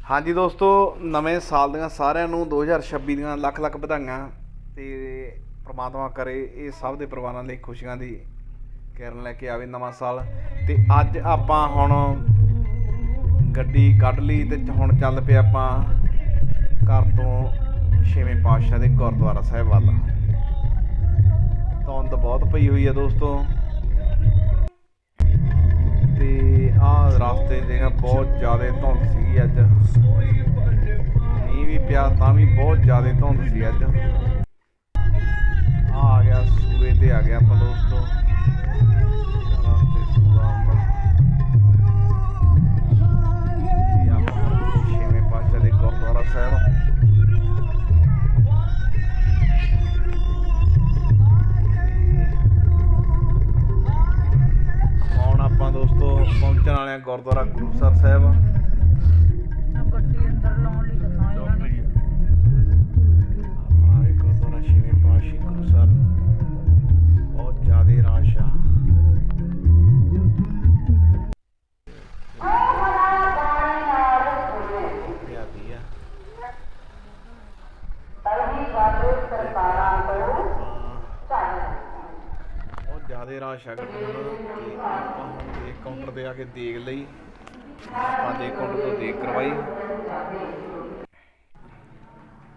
ਹਾਂਜੀ ਦੋਸਤੋ, ਨਵੇਂ ਸਾਲ ਦੀਆਂ ਸਾਰਿਆਂ ਨੂੰ 2026 ਦੀਆਂ ਲੱਖ ਲੱਖ ਵਧਾਈਆਂ ਤੇ ਪ੍ਰਮਾਤਮਾ ਕਰੇ ਇਹ ਸਭ ਦੇ ਪਰਿਵਾਰਾਂ ਲਈ ਖੁਸ਼ੀਆਂ ਦੀ ਕਿਰਨ ਲੈ ਕੇ ਆਵੇ ਨਵਾਂ ਸਾਲ। ਤੇ ਅੱਜ ਆਪਾਂ ਹੁਣ ਗੱਡੀ ਕੱਢ ਲਈ ਤੇ ਹੁਣ ਚੱਲ ਪਏ ਆਪਾਂ ਘਰ ਤੋਂ ਛੇਵੇਂ ਪਾਤਸ਼ਾਹ ਦੇ ਗੁਰਦੁਆਰਾ ਸਾਹਿਬ ਵੱਲ। ਧੁੰਦ ਬਹੁਤ ਪਈ ਹੋਈ ਹੈ ਦੋਸਤੋ। ਆਹ ਰਸਤੇ ਦੇਖਾ ਬਹੁਤ ਜ਼ਿਆਦਾ ਧੁੰਦ ਸੀਗੀ ਅੱਜ। ਮੀਂਹ ਵੀ ਪਿਆ ਤਾਂ ਵੀ ਬਹੁਤ ਜ਼ਿਆਦਾ ਧੁੰਦ ਸੀ ਅੱਜ। ਆ ਆ ਗਿਆ ਸੂਏ ਤੇ ਆ ਗਿਆ ਆਪਾਂ ਦੋਸਤੋ। ਪਹੁੰਚਣ ਵਾਲੇ ਆ ਗੁਰਦੁਆਰਾ ਗੁਰੂਸਰ ਸਾਹਿਬ ਗੱਡੀ ਅੰਦਰ ਲਾਉਣ ਲਈ ਦਿਖਾਇਆ ਇਹਨਾਂ ਨੇ ਹਮਾਰੇ ਗੁਰਦੁਆਰਾ ਛੇਵੇਂ ਪਾਤਸ਼ਾਹ ਗੁਰੂਸਰ ਬਹੁਤ ਜ਼ਿਆਦਾ ਰਸ਼ ਆ। ਪਿਆਦੀ ਆ। ਬਹੁਤ ਜ਼ਿਆਦਾ ਰਸ਼ ਆ। ਗੱਡੀ ਤੇ ਆਪਾਂ ਹੁਣ ਦੇ ਕਾਊਂਟਰ ਤੇ ਆ ਕੇ ਦੇਖ ਲਈ। ਆਪਾਂ ਦੇ ਕਾਊਂਟਰ ਤੋਂ ਦੇਖ ਕਰਵਾਈ।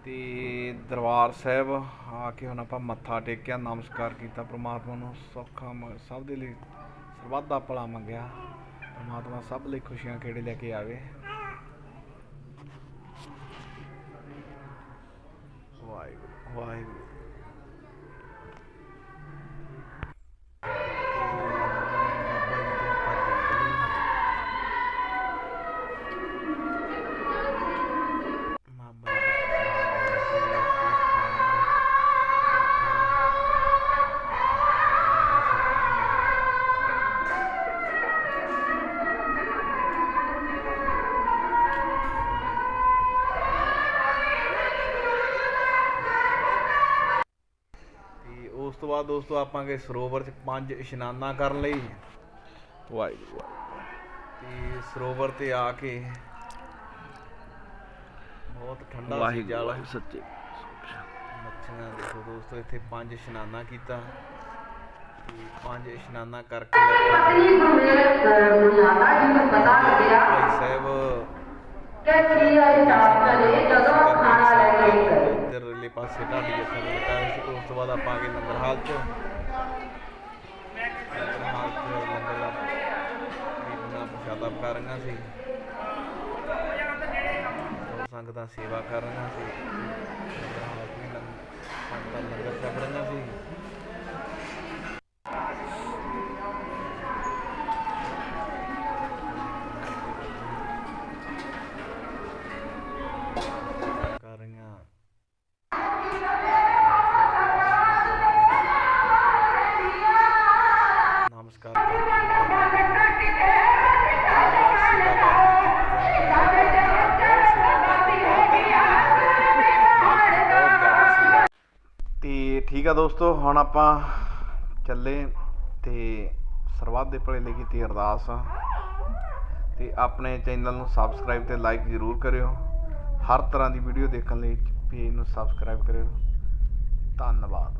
ਤੇ ਦਰਬਾਰ ਸਾਹਿਬ, ਆ ਕੇ ਹੁਣ ਆਪਾਂ ਮੱਥਾ ਟੇਕਿਆ, ਨਮਸਕਾਰ ਕੀਤਾ, ਪ੍ਰਮਾਤਮਾ ਨੂੰ ਸੌਖਾ ਸਭ ਦੇ ਲਈ ਸਰਬੱਤ ਦਾ ਭਲਾ ਮੰਗਿਆ। ਪ੍ਰਮਾਤਮਾ ਸਭ ਲਈ ਖੁਸ਼ੀਆਂ ਕਿਹੜੇ ਲੈ ਕੇ ਆਵੇ। ਵਾਹਿਗੁਰੂ ਵਾਹਿਗੁਰੂ। ਤੇ ਬਾਅਦ ਦੋਸਤੋ ਆਪਾਂ ਗਏ ਸਰੋਵਰ 'ਚ ਪੰਜ ਇਸ਼ਨਾਨਾਂ ਕਰਨ ਲਈ ਵਾਹਿਗੁਰੂ। ਤੇ ਸਰੋਵਰ ਤੇ ਆ ਕੇ ਬਹੁਤ ਠੰਡਾ ਸੀ ਜਲ। ਸੱਚੇ। ਮੱਛੀਆਂ ਦੇਖੋ ਦੋਸਤੋ ਇੱਥੇ ਪੰਜ ਇਸ਼ਨਾਨਾਂ ਕੀਤਾ। ਤੇ ਪੰਜ ਇਸ਼ਨਾਨਾਂ ਕਰਕੇ ਆਪਾਂ ਭਾਈ ਸਾਹਿਬ ਇੱਧਰਲੇ ਪਾਸੇ ਢਾਡੀ ਜੱਥਾ ਨੂੰ ਲਗਾਇਆ ਸੀ ਉਸ ਤੋਂ ਬਾਅਦ ਆਪਾਂ ਆ ਗਏ ਲੰਗਰ ਹਾਲ 'ਚ। ਲੰਗਰ ਹਾਲ 'ਚ ਲੰਗਰ ਦਾ ਬੀਬੀਆਂ ਪ੍ਰਸ਼ਾਦਾ ਪਕਾ ਰਹੀਆਂ ਸੀ। ਹੋਰ ਸੰਗਤਾਂ ਸੇਵਾ ਕਰ ਰਹੀਆਂ ਸੀ। ਲੰਗਰ ਹਾਲ 'ਚ ਵੀ ਲੰਗਰ ਸੰਗਤਾਂ ਲੰਗਰ ਛਕ ਰਹੀਆਂ ਸੀ। ਠੀਕ ਆ ਦੋਸਤੋ, ਹੁਣ ਆਪਾਂ ਚੱਲੇ ਤੇ ਸਰਬੱਤ ਦੇ ਭਲੇ ਲਈ ਕੀਤੀ ਅਰਦਾਸ। ਤੇ ਆਪਣੇ ਚੈਨਲ ਨੂੰ ਸਬਸਕ੍ਰਾਈਬ ਤੇ ਲਾਈਕ ਜ਼ਰੂਰ ਕਰਿਓ। ਹਰ ਤਰ੍ਹਾਂ ਦੀ ਵੀਡੀਓ ਦੇਖਣ ਲਈ ਪੇਜ ਨੂੰ ਸਬਸਕ੍ਰਾਈਬ ਕਰਿਓ। ਧੰਨਵਾਦ।